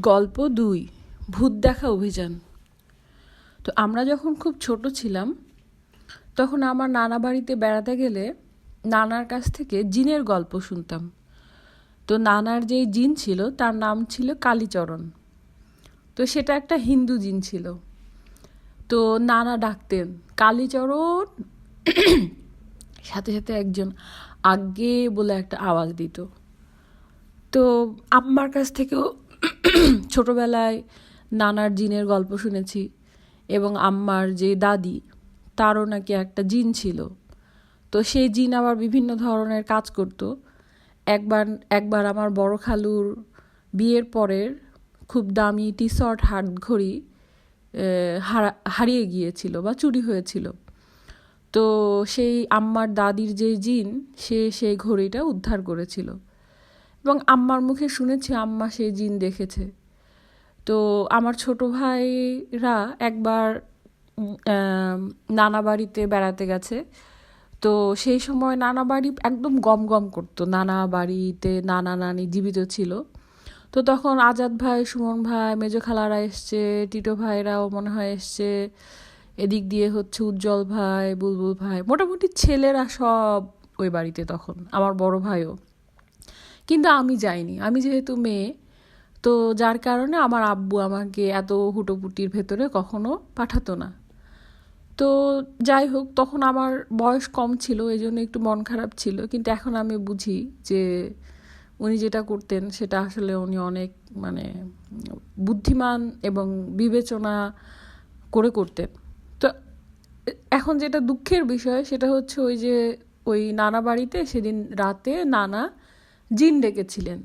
গল্প দুই, ভূত দেখা অভিযান। তো আমরা যখন খুব ছোট ছিলাম, তখন আমার নানা বাড়িতে বেড়াতে গেলে নানার কাছ থেকে জিনের গল্প শুনতাম। তো নানার যেই জিন ছিল, তার নাম ছিল কালীচরণ। তো সেটা একটা হিন্দু জিন ছিল। তো নানা ডাকতেন, কালীচরণ! সাথে সাথে একজন আগে বলে একটা আওয়াজ দিত। তো আম্মার কাছ থেকেও ছোটবেলায় নানার জিনের গল্প শুনেছি এবং আম্মার যে দাদি, তারও নাকি একটা জিন ছিল। তো সেই জিন আবার বিভিন্ন ধরনের কাজ করত। একবার একবার আমার বড় খালুর বিয়ের পরের খুব দামি টি শার্ট হাত ঘড়ি হারা, হারিয়ে গিয়েছিল বা চুরি হয়েছিল। তো সেই আম্মার দাদির যে জিন, সে সেই ঘড়িটা উদ্ধার করেছিল। এবং আম্মার মুখে শুনেছি আম্মা সেই জিন দেখেছে। তো আমার ছোট ভাইরা একবার নানা বাড়িতে বেড়াতে গেছে। তো সেই সময় নানা বাড়ি একদম গম গম করতো। নানা বাড়িতে নানা নানি জীবিত ছিল। তো তখন আজাদ ভাই, সুমন ভাই, মেজো খালারা এসছে, টিটো ভাইরাও মনে হয় এসছে। এদিক দিয়ে হচ্ছে উজ্জ্বল ভাই, বুলবুল ভাই, মোটামুটি ছেলেরা সব ওই বাড়িতে তখন, আমার বড় ভাইও। কিন্তু আমি যাইনি। আমি যেহেতু মেয়ে, তো যার কারণে আমার আব্বু আমাকে এত হুটোপুটির ভেতরে কখনো পাঠাতো না। তো যাই হোক, তখন আমার বয়স কম ছিল এই জন্য একটু মন খারাপ ছিল। কিন্তু এখন আমি বুঝি যে উনি যেটা করতেন, সেটা আসলে উনি অনেক মানে বুদ্ধিমান এবং বিবেচনা করে করতেন। তো এখন যেটা দুঃখের বিষয়, সেটা হচ্ছে ওই যে ওই নানা বাড়িতে সেদিন রাতে নানা জিন ডেকেছিলেন।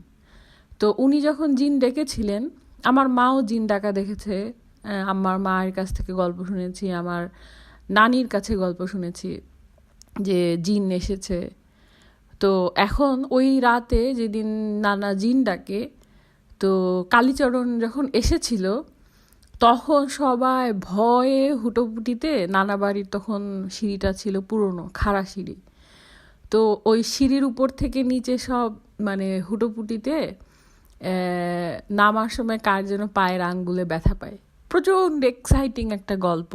তো উনি যখন জিন ডেকেছিলেন, আমার মাও জিন ডাকা দেখেছে আমার মায়ের কাছ থেকে গল্প শুনেছি, আমার নানির কাছে গল্প শুনেছি যে জিন এসেছে। তো এখন ওই রাতে যেদিন নানা জিন ডাকে, তো কালীচরণ যখন এসেছিল, তখন সবাই ভয়ে হুটোপুটিতে নানা বাড়ির তখন সিঁড়িটা ছিল পুরনো, খাড়া সিঁড়ি। তো ওই সিঁড়ির উপর থেকে নিচে সব মানে হুটোপুটিতে নামার সময় কার যেন পায়ের আঙ্গুলে ব্যথা পায়। প্রচণ্ড এক্সাইটিং একটা গল্প।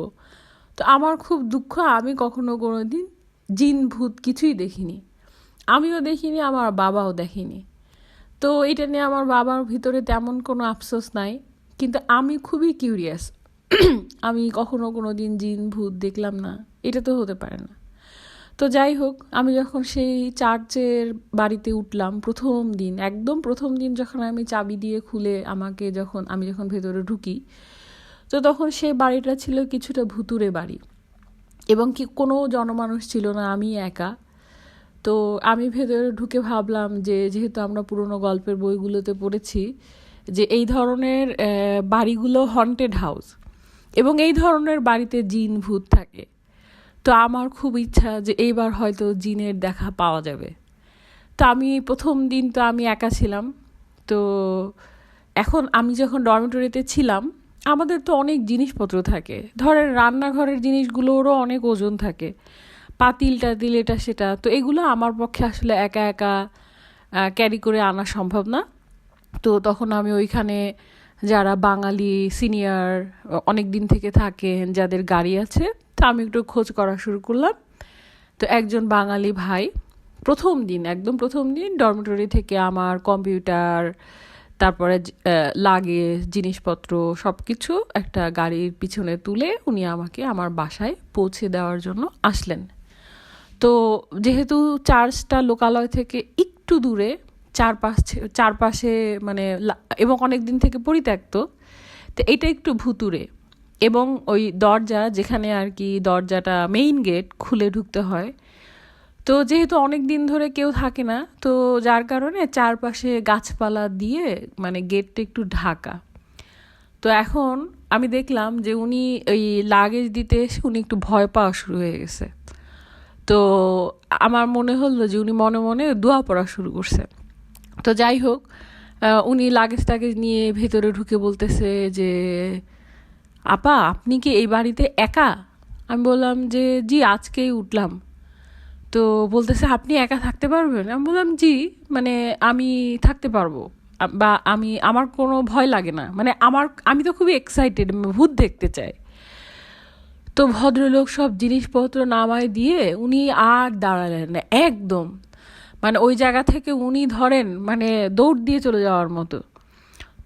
তো আমার খুব দুঃখ, আমি কখনো কোনো দিন জিন ভূত কিছুই দেখিনি। আমিও দেখিনি, আমার বাবাও দেখেনি। তো এটা নিয়ে আমার বাবার ভিতরে তেমন কোনো আফসোস নাই, কিন্তু আমি খুবই কিউরিয়াস আমি কখনো কোনো দিন জিন ভূত দেখলাম না, এটা তো হতে পারে না। তো যাই হোক, আমি যখন সেই চার্চের বাড়িতে উঠলাম প্রথম দিন, একদম প্রথম দিন যখন আমি চাবি দিয়ে খুলে আমাকে যখন, আমি যখন ভেতরে ঢুকি, তো তখন সেই বাড়িটা ছিল কিছুটা ভুতুরে বাড়ি। এবং কি কোনো জনমানুষ ছিল না, আমি একা। তো আমি ভেতরে ঢুকে ভাবলাম যে যেহেতু আমরা পুরনো গল্পের বইগুলোতে পড়েছি যে এই ধরনের বাড়িগুলো হন্টেড হাউস এবং এই ধরনের বাড়িতে জিন ভূত থাকে। তো আমার খুব ইচ্ছা যে এইবার হয়তো জিনের দেখা পাওয়া যাবে। তো আমি প্রথম দিন তো আমি একা ছিলাম। তো এখন আমি যখন ডরমেটরিতে ছিলাম, আমাদের তো অনেক জিনিসপত্র থাকে। ধরেন রান্নাঘরের জিনিসগুলোরও অনেক ওজন থাকে। পাতিল টাতিল এটা সেটা। তো এগুলো আমার পক্ষে আসলে একা একা ক্যারি করে আনা সম্ভব না। তো তখন আমি ওইখানে যারা বাঙালি সিনিয়র অনেক দিন থেকে থাকেন, যাদের গাড়ি আছে, তা আমি একটু খোঁজ করা শুরু করলাম। তো একজন বাঙালি ভাই, প্রথম দিন, একদম প্রথম দিন ডরমেটরি থেকে আমার কম্পিউটার তারপরে লাগে জিনিসপত্র সব কিছু একটা গাড়ির পিছনে তুলে উনি আমাকে আমার বাসায় পৌঁছে দেওয়ার জন্য আসলেন। তো যেহেতু চার্চটা লোকালয় থেকে একটু দূরে চারপাশে চারপাশে মানে এবং অনেক দিন থেকে পরিত্যক্ত। তো এটা একটু ভুতুরে এবং ওই দরজা যেখানে আর কি দরজাটা মেইন গেট খুলে ঢুকতে হয়। তো যেহেতু অনেক দিন ধরে কেউ থাকে না, তো যার কারণে চারপাশে গাছপালা দিয়ে মানে গেটটা একটু ঢাকা। তো এখন আমি দেখলাম যে উনি ওই লাগেজ দিতে এসে উনি একটু ভয় পাওয়া শুরু হয়ে গেছে। তো আমার মনে হলো যে উনি মনে মনে দোয়া পড়া শুরু করছে। তো যাই হোক উনি লাগেজ টাগেজ নিয়ে ভেতরে ঢুকে বলতেছে যে, আপা, আপনি কি এই বাড়িতে একা? আমি বললাম যে, জি, আজকেই উঠলাম। তো বলতেছে, আপনি একা থাকতে পারবেন? আমি বললাম, জি মানে আমি থাকতে পারব। বা আমি, আমার কোনো ভয় লাগে না। মানে আমার, আমি তো খুবই এক্সাইটেড ভূত দেখতে চাই। তো ভদ্রলোক সব জিনিসপত্র নামায় দিয়ে উনি আর দাঁড়ালেন না, একদম। মানে ওই জায়গা থেকে উনি ধরেন মানে দৌড় দিয়ে চলে যাওয়ার মতো।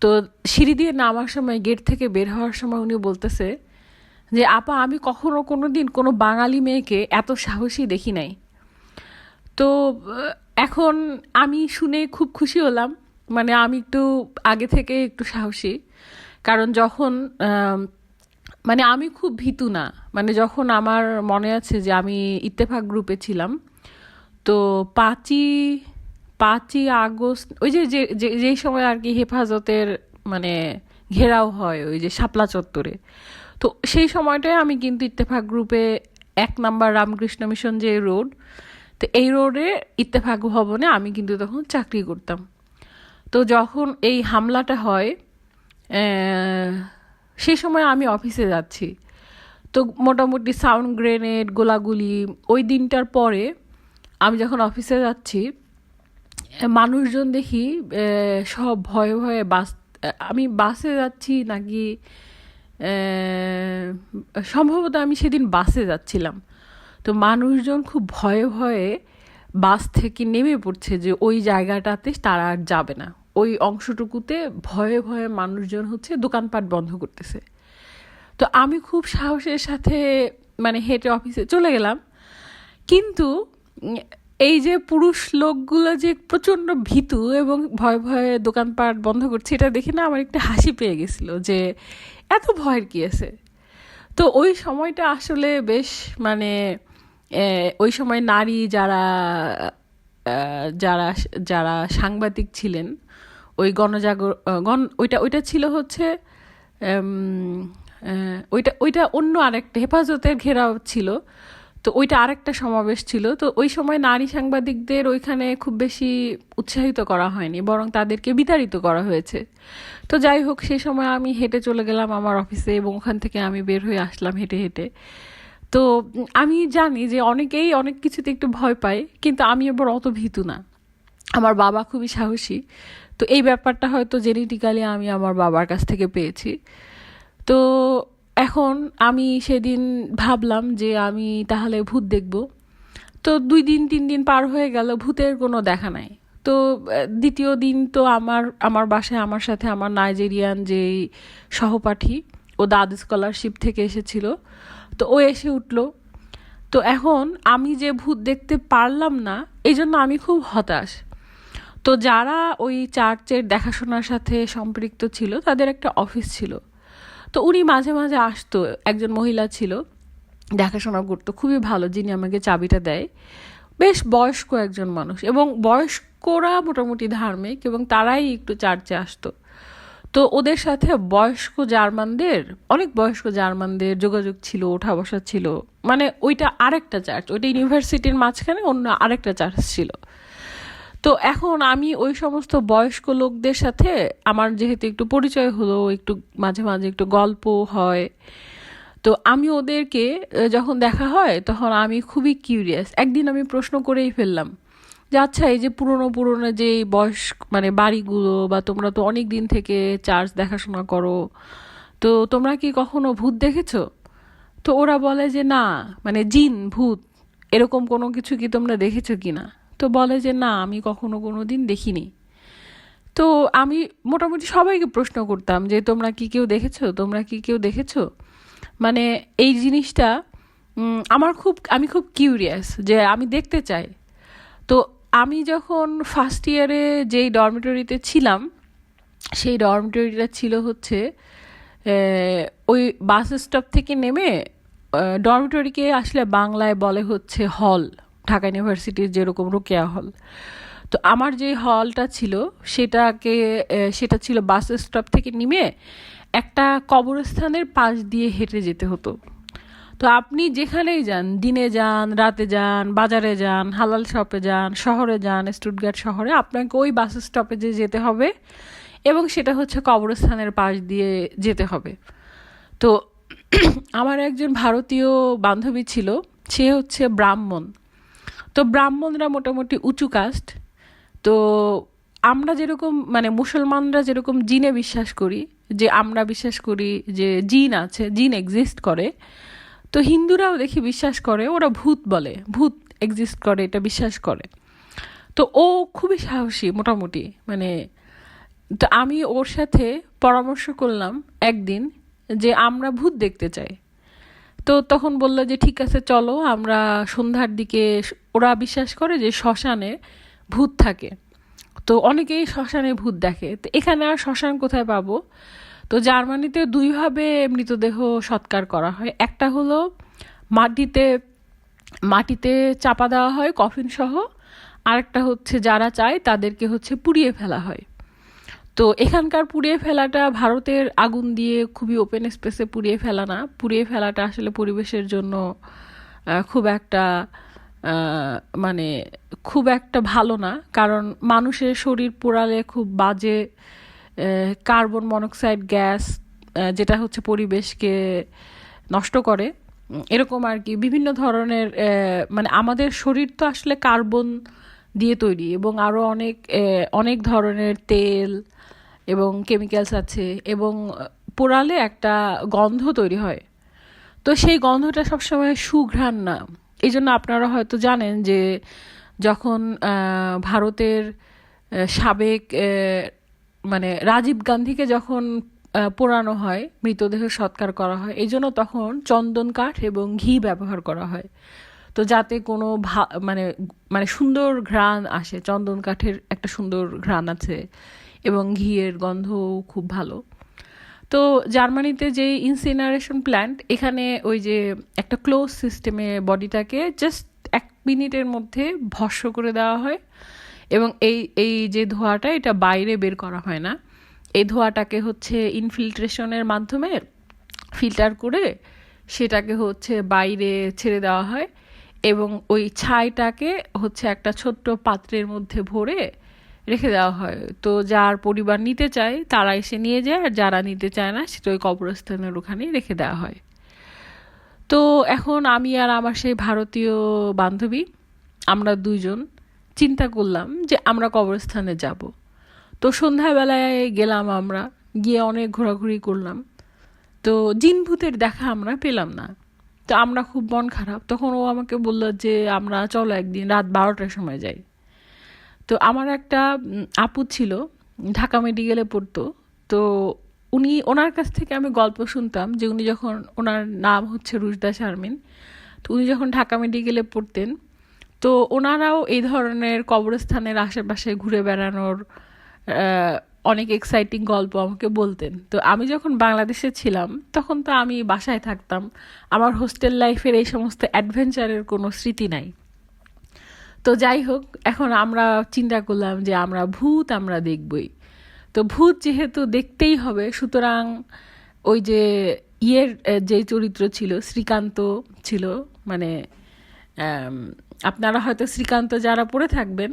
তো সিঁড়ি দিয়ে নামার সময়, গেট থেকে বের হওয়ার সময় উনি বলতেছে যে, আপা, আমি কখনো কোনো দিন কোনো বাঙালি মেয়েকে এত সাহসী দেখি নাই। তো এখন আমি শুনে খুব খুশি হলাম। মানে আমি একটু আগে থেকে একটু সাহসী। কারণ যখন মানে আমি খুব ভীতু না। মানে যখন আমার মনে আছে যে, আমি ইত্তেফাক গ্রুপে ছিলাম তো পাঁচই পাঁচই আগস্ট, ওই যে যেই সময় আর কি হেফাজতের মানে ঘেরাও হয়, ওই যে শাপলা চত্বরে। তো সেই সময়টায় আমি কিন্তু ইত্তেফাক গ্রুপে এক নাম্বার রামকৃষ্ণ মিশন যে রোড তো এই রোডে ইত্তেফাক ভবনে আমি কিন্তু তখন চাকরি করতাম। তো যখন এই হামলাটা হয় সেই সময় আমি অফিসে যাচ্ছি। তো মোটামুটি সাউন্ড গ্রেনেড গোলাগুলি, ওই দিনটার পরে আমি যখন অফিসে যাচ্ছি, মানুষজন দেখি সব ভয়ে ভয়ে বাস আমি বাসে যাচ্ছি নাকি সম্ভবত আমি সেদিন বাসে যাচ্ছিলাম। তো মানুষজন খুব ভয়ে ভয়ে বাস থেকে নেমে পড়ছে যে ওই জায়গাটাতে তারা আর যাবে না। ওই অংশটুকুতে ভয়ে ভয়ে মানুষজন হচ্ছে দোকানপাট বন্ধ করতেছে। তো আমি খুব সাহসের সাথে মানে হেঁটে অফিসে চলে গেলাম। কিন্তু এই যে পুরুষ লোকগুলো যে প্রচণ্ড ভীতু এবং ভয়ে ভয়ে দোকানপাট বন্ধ করছে, এটা দেখে না আমার একটা হাসি পেয়ে গেছিল যে এত ভয়ের কি আছে? তো ওই সময়টা আসলে বেশ মানে ওই সময় নারী যারা যারা যারা সাংবাদিক ছিলেন, ওই গণজাগর গণ, ওইটা ওইটা ছিল হচ্ছে ওইটা ওইটা অন্য আরেকটা হেফাজতের ঘেরাও ছিল। তো ওইটা আরেকটা সমাবেশ ছিল। তো ওই সময় নারী সাংবাদিকদের ওইখানে খুব বেশি উৎসাহিত করা হয়নি, বরং তাদেরকে বিতাড়িত করা হয়েছে। তো যাই হোক, সেই সময় আমি হেঁটে চলে গেলাম আমার অফিসে এবং ওখান থেকে আমি বের হয়ে আসলাম হেঁটে হেঁটে। তো আমি জানি যে অনেকেই অনেক কিছুতে একটু ভয় পায়, কিন্তু আমি এবার অত ভীতু না। আমার বাবা খুবই সাহসী। তো এই ব্যাপারটা হয়তো জেনেটিক্যালি আমি আমার বাবার কাছ থেকে পেয়েছি। তো এখন আমি সেদিন ভাবলাম যে আমি তাহলে ভূত দেখব। তো দুই দিন, তিন দিন পার হয়ে গেল, ভূতের কোনো দেখা নাই। তো দ্বিতীয় দিন তো আমার আমার বাসায় আমার সাথে আমার নাইজেরিয়ান যেই সহপাঠী, ও দাদ স্কলারশিপ থেকে এসেছিল। তো ও এসে উঠল। তো এখন আমি যে ভূত দেখতে পারলাম না এই জন্য আমি খুব হতাশ। তো যারা ওই চার্চের দেখাশোনার সাথে সম্পৃক্ত ছিল, তাদের একটা অফিস ছিল। তো উনি মাঝে মাঝে আসতো, একজন মহিলা ছিল, দেখাশোনা করতো, খুবই ভালো, যিনি আমাকে চাবিটা দেয়। বেশ বয়স্ক একজন মানুষ এবং বয়স্করা মোটামুটি ধার্মিক এবং তারাই একটু চার্চে আসতো। তো ওদের সাথে বয়স্ক জার্মানদের, অনেক বয়স্ক জার্মানদের যোগাযোগ ছিল, ওঠা বসা ছিল। মানে ওইটা আরেকটা চার্চ, ওইটা ইউনিভার্সিটির মাঝখানে অন্য আরেকটা চার্চ ছিল। তো এখন আমি ওই সমস্ত বয়স্ক লোকদের সাথে আমার যেহেতু একটু পরিচয় হলো, একটু মাঝে মাঝে একটু গল্প হয়, তো আমি ওদেরকে যখন দেখা হয় তখন আমি খুবই কিউরিয়াস একদিন আমি প্রশ্ন করেই ফেললাম যে আচ্ছা এই যে পুরনো পুরনো যে বয়স মানে বাড়িগুলো বা তোমরা তো অনেক দিন থেকে চার্চ দেখাশোনা করো, তো তোমরা কি কখনো ভূত দেখেছ? তো ওরা বলে যে না মানে জিন, ভূত, এরকম কোনো কিছু কি তোমরা দেখেছ কি না তো বলে যে, না, আমি কখনো কোনো দিন দেখিনি। তো আমি মোটামুটি সবাইকে প্রশ্ন করতাম যে, তোমরা কি কেউ দেখেছ? তোমরা কি কেউ দেখেছ? মানে এই জিনিসটা আমার খুব, আমি খুব কিউরিয়াস যে, আমি দেখতে চাই। তো আমি যখন ফার্স্ট ইয়ারে যেই ডরমিটরিতে ছিলাম, সেই ডরমিটরিটা ছিল হচ্ছে ওই বাস স্টপ থেকে নেমে ডরমিটরিকে আসলে বাংলায় বলে হচ্ছে হল ঢাকা ইউনিভার্সিটির যেরকম রোকেয়া হল। তো আমার যে হলটা ছিল, সেটাকে সেটা ছিল বাস স্টপ থেকে নেমে একটা কবরস্থানের পাশ দিয়ে হেঁটে যেতে হতো। তো আপনি যেখানেই যান, দিনে যান, রাতে যান, বাজারে যান, হালাল শপে যান, শহরে যান, স্টুটগার্ট শহরে, আপনাকে ওই বাস স্টপেজে যেতে হবে এবং সেটা হচ্ছে কবরস্থানের পাশ দিয়ে যেতে হবে। তো আমার একজন ভারতীয় বান্ধবী ছিল, সে হচ্ছে ব্রাহ্মণ। তো ব্রাহ্মণরা মোটামুটি উঁচু কাস্ট তো আমরা যেরকম মানে মুসলমানরা যেরকম জিনে বিশ্বাস করি, যে আমরা বিশ্বাস করি যে জিন আছে, জিন এক্সিস্ট করে, তো হিন্দুরাও দেখি বিশ্বাস করে, ওরা ভূত বলে, ভূত এক্সিস্ট করে, এটা বিশ্বাস করে। তো ও খুবই সাহসী মোটামুটি মানে তো আমি ওর সাথে পরামর্শ করলাম একদিন যে আমরা ভূত দেখতে চাই। তো তখন বলল যে ঠিক আছে, চলো আমরা সন্ধ্যার দিকে ওরা বিশ্বাস করে যে শ্মশানে ভূত থাকে। তো অনেকেই শ্মশানে ভূত দেখে। তো এখানে আর শ্মশান কোথায় পাবো? তো জার্মানিতে দুইভাবে মৃতদেহ সৎকার করা হয়। একটা হলো মাটিতে মাটিতে চাপা দেওয়া হয় কফিন সহ। আরেকটা হচ্ছে যারা চায় তাদেরকে হচ্ছে পুড়িয়ে ফেলা হয়। তো এখানকার পুড়িয়ে ফেলাটা ভারতের আগুন দিয়ে খুবই ওপেন স্পেসে পুড়িয়ে ফেলা না। পুড়িয়ে ফেলাটা আসলে পরিবেশের জন্য খুব একটা মানে খুব একটা ভালো না, কারণ মানুষের শরীর পোড়ালে খুব বাজে কার্বন মনোক্সাইড গ্যাস যেটা হচ্ছে পরিবেশকে নষ্ট করে। এরকম আর কি, বিভিন্ন ধরনের মানে আমাদের শরীর তো আসলে কার্বন দিয়ে তৈরি এবং আরও অনেক অনেক ধরনের তেল এবং কেমিক্যালস আছে এবং পোড়ালে একটা গন্ধ তৈরি হয়। তো সেই গন্ধটা সবসময় সুঘ্রাণ না। এই জন্য আপনারা হয়তো জানেন যে যখন ভারতের সাবেক মানে রাজীব গান্ধীকে যখন পোড়ানো হয়, মৃতদেহ সৎকার করা হয় এই জন্য তখন চন্দন কাঠ এবং ঘি ব্যবহার করা হয়। তো যাতে কোনো ভা মানে মানে সুন্দর ঘ্রাণ আসে, চন্দন কাঠের একটা সুন্দর ঘ্রাণ আছে এবং ঘিয়ের গন্ধ খুব ভালো। তো জার্মানিতে যে ইনসিনারেশন প্ল্যান্ট এখানে ওই যে একটা ক্লোজ সিস্টেমে বডিটাকে জাস্ট এক মিনিটের মধ্যে ভস্য করে দেওয়া হয় এবং এই এই যে ধোঁয়াটা, এটা বাইরে বের করা হয় না। এই ধোঁয়াটাকে হচ্ছে ইনফিল্ট্রেশনের মাধ্যমে ফিল্টার করে সেটাকে হচ্ছে বাইরে ছেড়ে দেওয়া হয় এবং ওই ছাইটাকে হচ্ছে একটা ছোট্ট পাত্রের মধ্যে ভরে রেখে দেওয়া হয়। তো যার পরিবার নিতে চায় তারা এসে নিয়ে যায়, আর যারা নিতে চায় না, সেটা ওই কবরস্থানের ওখানেই রেখে দেওয়া হয়। তো এখন আমি আর আমার সেই ভারতীয় বান্ধবী, আমরা দুইজন, চিন্তা করলাম যে আমরা কবরস্থানে যাব। তো সন্ধ্যাবেলায় গেলাম আমরা, গিয়ে অনেক ঘোরাঘুরি করলাম। তো জিন ভূতের দেখা আমরা পেলাম না। তো আমরা খুব মন খারাপ। তখন ও আমাকে বলল যে, আমরা চলো একদিন, রাত বারোটার সময় যাই। তো আমার একটা আপু ছিল, ঢাকা মেডিকেলে পড়তো। তো উনি, ওনার কাছ থেকে আমি গল্প শুনতাম যে উনি যখন, ওনার নাম হচ্ছে রুজদা শারমিন, তো উনি যখন ঢাকা মেডিকেলে পড়তেন, তো ওনারাও এই ধরনের কবরস্থানের আশেপাশে ঘুরে বেড়ানোর অনেক এক্সাইটিং গল্প আমাকে বলতেন। তো আমি যখন বাংলাদেশে ছিলাম, তখন তো আমি বাসায় থাকতাম। আমার হোস্টেল লাইফের এই সমস্ত অ্যাডভেঞ্চারের কোনো স্মৃতি নাই। তো যাই হোক, এখন আমরা চিন্তা করলাম যে আমরা ভূত, আমরা দেখবই। তো ভূত যেহেতু দেখতেই হবে, সুতরাং ওই যে ইয়ের যে চরিত্র ছিল, শ্রীকান্ত ছিল মানে আপনারা হয়তো শ্রীকান্ত যারা পড়ে থাকবেন,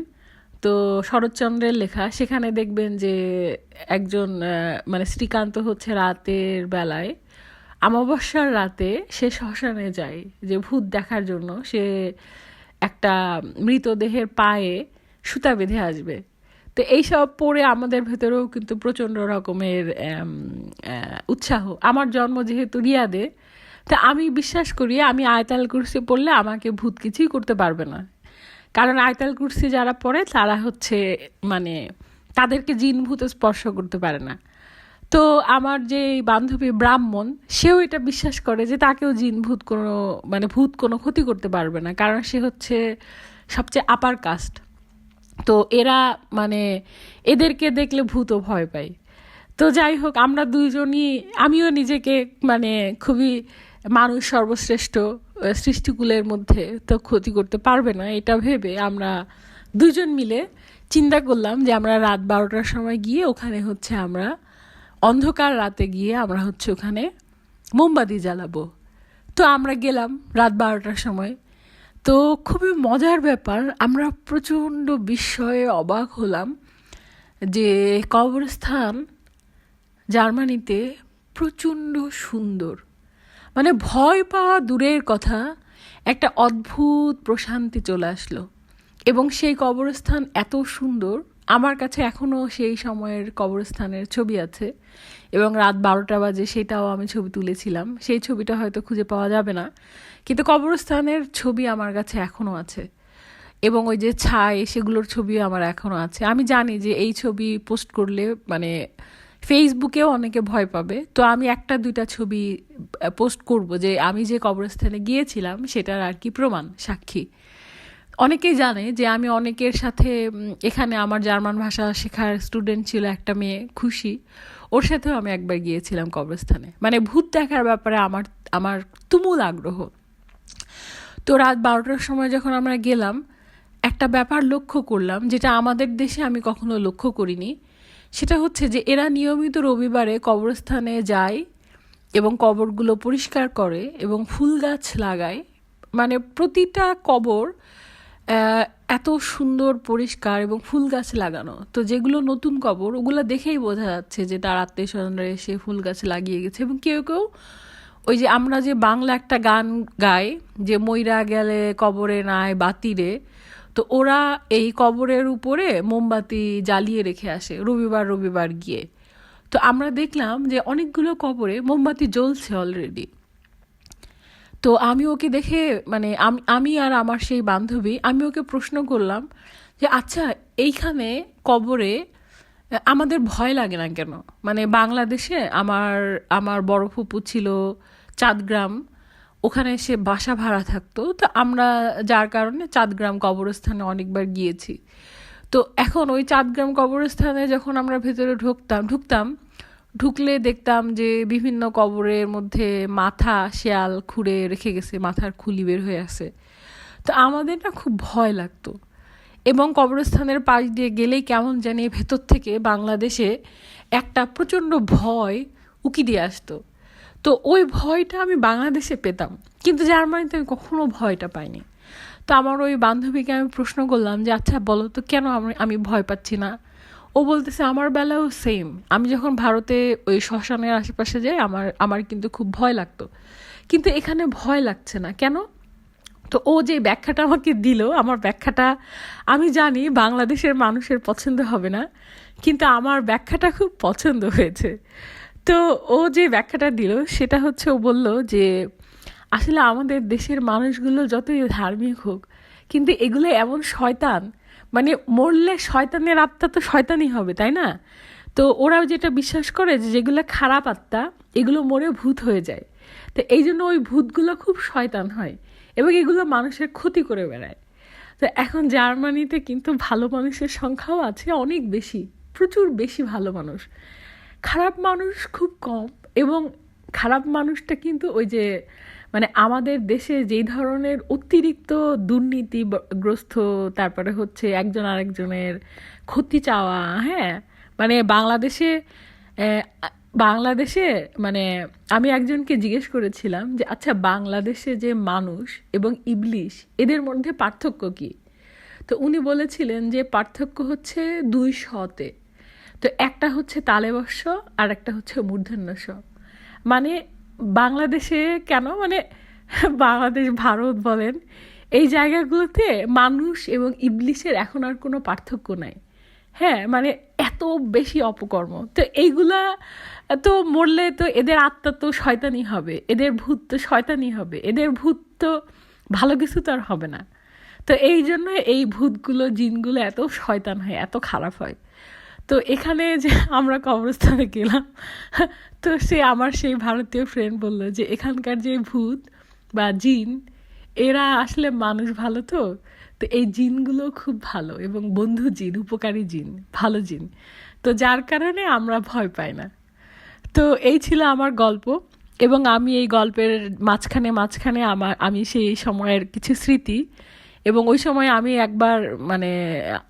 তো শরৎচন্দ্রের লেখা, সেখানে দেখবেন যে একজন মানে শ্রীকান্ত হচ্ছে রাতের বেলায়। অমাবস্যার রাতে সে শ্মশানে যায়, যে ভূত দেখার জন্য। সে একটা মৃতদেহের পায়ে সুতা বেঁধে আসবে। তো এইসব পড়ে আমাদের ভেতরেও কিন্তু প্রচণ্ড রকমের উৎসাহ। আমার জন্ম যেহেতু রিয়াদে, তা আমি বিশ্বাস করি আমি আয়তাল কুর্সি পড়লে আমাকে ভূত কিছুই করতে পারবে না। কারণ আয়তাল কুর্সি যারা পড়ে তারা হচ্ছে মানে তাদেরকে জিন ভূত স্পর্শ করতে পারে না। তো আমার যে বান্ধবী ব্রাহ্মণ, সেও এটা বিশ্বাস করে যে তাকেও জিন ভূত কোনো মানে ভূত কোনো ক্ষতি করতে পারবে না। কারণ সে হচ্ছে সবচেয়ে আপার কাস্ট তো এরা মানে এদেরকে দেখলে ভূতও ভয় পায়। তো যাই হোক, আমরা দুইজনই, আমিও নিজেকে মানে খুবই মানুষ সর্বশ্রেষ্ঠ সৃষ্টিকুলের মধ্যে তো ক্ষতি করতে পারবে না, এটা ভেবে আমরা দুজন মিলে চিন্তা করলাম যে আমরা রাত বারোটার সময় গিয়ে ওখানে হচ্ছে আমরা অন্ধকার রাতে গিয়ে আমরা হচ্ছে ওখানে মোমবাতি জ্বালাবো। তো আমরা গেলাম রাত বারোটার সময়। তো খুবই মজার ব্যাপার, আমরা প্রচণ্ড বিস্ময়ে অবাক হলাম যে কবরস্থান জার্মানিতে প্রচণ্ড সুন্দর। মানে ভয় পাওয়া দূরের কথা, একটা অদ্ভুত প্রশান্তি চলে আসলো। এবং সেই কবরস্থান এত সুন্দর আমার কাছে এখনও সেই সময়ের কবরস্থানের ছবি আছে এবং রাত বারোটা বাজে সেটাও আমি ছবি তুলেছিলাম। সেই ছবিটা হয়তো খুঁজে পাওয়া যাবে না। কিন্তু কবরস্থানের ছবি আমার কাছে এখনও আছে এবং ওই যে ছাই, সেগুলোর ছবিও আমার এখনও আছে। আমি জানি যে এই ছবি পোস্ট করলে মানে ফেসবুকেও অনেকে ভয় পাবে। তো আমি একটা দুইটা ছবি পোস্ট করব যে আমি যে কবরস্থানে গিয়েছিলাম সেটার আর কি প্রমাণ, সাক্ষী। অনেকেই জানে যে আমি অনেকের সাথে এখানে আমার জার্মান ভাষা শেখার স্টুডেন্ট ছিল একটা মেয়ে খুশি। ওর সাথেও আমি একবার গিয়েছিলাম কবরস্থানে। মানে ভূত দেখার ব্যাপারে আমার আমার তুমুল আগ্রহ। তো রাত বারোটার সময় যখন আমরা গেলাম, একটা ব্যাপার লক্ষ্য করলাম, যেটা আমাদের দেশে আমি কখনো লক্ষ্য করিনি। সেটা হচ্ছে যে এরা নিয়মিত রবিবারে কবরস্থানে যায় এবং কবরগুলো পরিষ্কার করে এবং ফুল গাছ লাগায়। মানে প্রতিটা কবর এত সুন্দর, পরিষ্কার এবং ফুল গাছ লাগানো। তো যেগুলো নতুন কবর, ওগুলো দেখেই বোঝা যাচ্ছে যে তার আত্মীয় স্বজনরা এসে ফুল গাছ লাগিয়ে গেছে এবং কেউ কেউ ওই যে আমরা যে বাংলা একটা গান গাই যে মইরা গেলে কবরে নাই বাতিরে, তো ওরা এই কবরের উপরে মোমবাতি জ্বালিয়ে রেখে আসে রবিবার রবিবার গিয়ে। তো আমরা দেখলাম যে অনেকগুলো কবরে মোমবাতি জ্বলছে অলরেডি তো আমি ওকে দেখে মানে আমি আর আমার সেই বান্ধবী, আমি ওকে প্রশ্ন করলাম যে আচ্ছা এইখানে কবরে আমাদের ভয় লাগে না কেন? মানে বাংলাদেশে আমার আমার বড় ফুপু ছিল চাঁদগ্রাম, ওখানে সে বাসা ভাড়া থাকতো, তো আমরা যার কারণে চাঁদগ্রাম কবরস্থানে অনেকবার গিয়েছি। তো এখন ওই চাঁদগ্রাম কবরস্থানে যখন আমরা ভেতরে ঢুকতাম ঢুকতাম ঢুকলে দেখতাম যে বিভিন্ন কবরের মধ্যে মাথা, শেয়াল, খুঁড়ে রেখে গেছে, মাথার খুলি বের হয়ে আছে। তো আমাদের না খুব ভয় লাগতো। এবং কবরস্থানের পাশ দিয়ে গেলেই কেমন জানি ভেতর থেকে বাংলাদেশে একটা প্রচণ্ড ভয় উকি দিয়ে আসতো। তো ওই ভয়টা আমি বাংলাদেশে পেতাম, কিন্তু জার্মানিতে আমি কখনো ভয়টা পাইনি। তো আমার ওই বান্ধবীকে আমি প্রশ্ন করলাম যে আচ্ছা বলো তো কেন আমি আমি ভয় পাচ্ছি না? ও বলতেছে, আমার বেলাও সেম আমি যখন ভারতে ওই শ্মশানের আশেপাশে যাই, আমার আমার কিন্তু খুব ভয় লাগতো। কিন্তু এখানে ভয় লাগছে না। কেন? তো ও যে ব্যাখ্যাটা আমাকে দিল, আমার ব্যাখ্যাটা আমি জানি বাংলাদেশের মানুষের পছন্দ হবে না, কিন্তু আমার ব্যাখ্যাটা খুব পছন্দ হয়েছে। তো ও যে ব্যাখ্যাটা দিল, সেটা হচ্ছে ও বলল যে, আসলে আমাদের দেশের মানুষগুলো যতই ধার্মিক হোক, কিন্তু এগুলো এমন শয়তান মানে মরলে শয়তানের আত্মা তো শয়তানই হবে, তাই না? তো ওরাও যেটা বিশ্বাস করে যে যেগুলো খারাপ আত্মা, এগুলো মরে ভূত হয়ে যায়। তো এই জন্য ওই ভূতগুলো খুব শয়তান হয় এবং এগুলো মানুষের ক্ষতি করে বেড়ায়। তো এখন জার্মানিতে কিন্তু ভালো মানুষের সংখ্যাও আছে অনেক বেশি, প্রচুর বেশি ভালো মানুষ। খারাপ মানুষ খুব কম এবং খারাপ মানুষটা কিন্তু ওই যে মানে আমাদের দেশে যেই ধরনের অতিরিক্ত দুর্নীতিগ্রস্ত তারপরে হচ্ছে একজন আরেকজনের ক্ষতি চাওয়া হ্যাঁ? মানে বাংলাদেশে বাংলাদেশে মানে আমি একজনকে জিজ্ঞেস করেছিলাম যে আচ্ছা বাংলাদেশে যে মানুষ এবং ইবলিশ, এদের মধ্যে পার্থক্য কী? তো উনি বলেছিলেন যে, পার্থক্য হচ্ছে দুই শতে। তো একটা হচ্ছে তালেবস্য আর একটা হচ্ছে মূর্ধন্য স মানে বাংলাদেশে কেন? মানে বাংলাদেশ, ভারত বলেন, এই জায়গাগুলোতে মানুষ এবং ইবলিশের এখন আর কোনো পার্থক্য নাই। হ্যাঁ মানে এত বেশি অপকর্ম। তো এইগুলা তো মরলে তো এদের আত্মা তো শয়তানি হবে, এদের ভূত তো শয়তানি হবে, এদের ভূত তো ভালো কিছু তো আর হবে না। তো এই জন্য এই ভূতগুলো, জিনগুলো এত শয়তান হয়, এত খারাপ হয়। তো এখানে যে আমরা কবরস্থানে গেলাম তো সে আমার সেই ভারতীয় ফ্রেন্ড বলল যে, এখানকার যে ভূত বা জিন, এরা আসলে মানুষ ভালো তো? তো এই জিনগুলো খুব ভালো এবং বন্ধু জিন, উপকারী জিন, ভালো জিন। তো যার কারণে আমরা ভয় পাই না। তো এই ছিল আমার গল্প এবং আমি এই গল্পের মাঝখানে মাঝখানে আমার, আমি সেই সময়ের কিছু স্মৃতি এবং ওই সময় আমি একবার মানে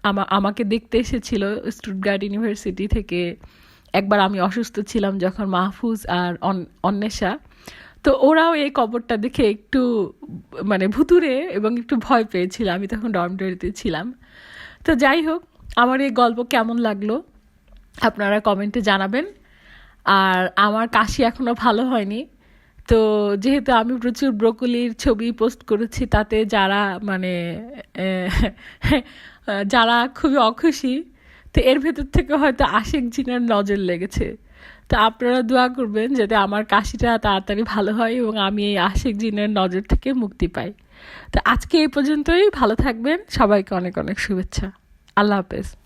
আমা, আমাকে দেখতে এসেছিল স্টুটগার্ড ইউনিভার্সিটি থেকে একবার আমি অসুস্থ ছিলাম যখন মাহফুজ আর অন্বেষা। তো ওরাও এই কবরটা দেখে একটু মানে ভুতুরে এবং একটু ভয় পেয়েছিল। আমি তখন ডরমিটরিতে ছিলাম। তো যাই হোক, আমার এই গল্প কেমন লাগল আপনারা কমেন্টে জানাবেন। আর আমার কাশি এখনও ভালো হয়নি। তো যেহেতু আমি প্রচুর ব্রোকলির ছবি পোস্ট করেছি, তাতে যারা মানে যারা খুবই অখুশি তো এর ভেতর থেকে হয়তো আশেক জিনার নজর লেগেছে। তো আপনারা দোয়া করবেন যাতে আমার কাশিটা তাড়াতাড়ি ভালো হয় এবং আমি এই আশেক জিনের নজর থেকে মুক্তি পাই। তো আজকে এই পর্যন্তই। ভালো থাকবেন। সবাইকে অনেক অনেক শুভেচ্ছা। আল্লাহ হাফেজ।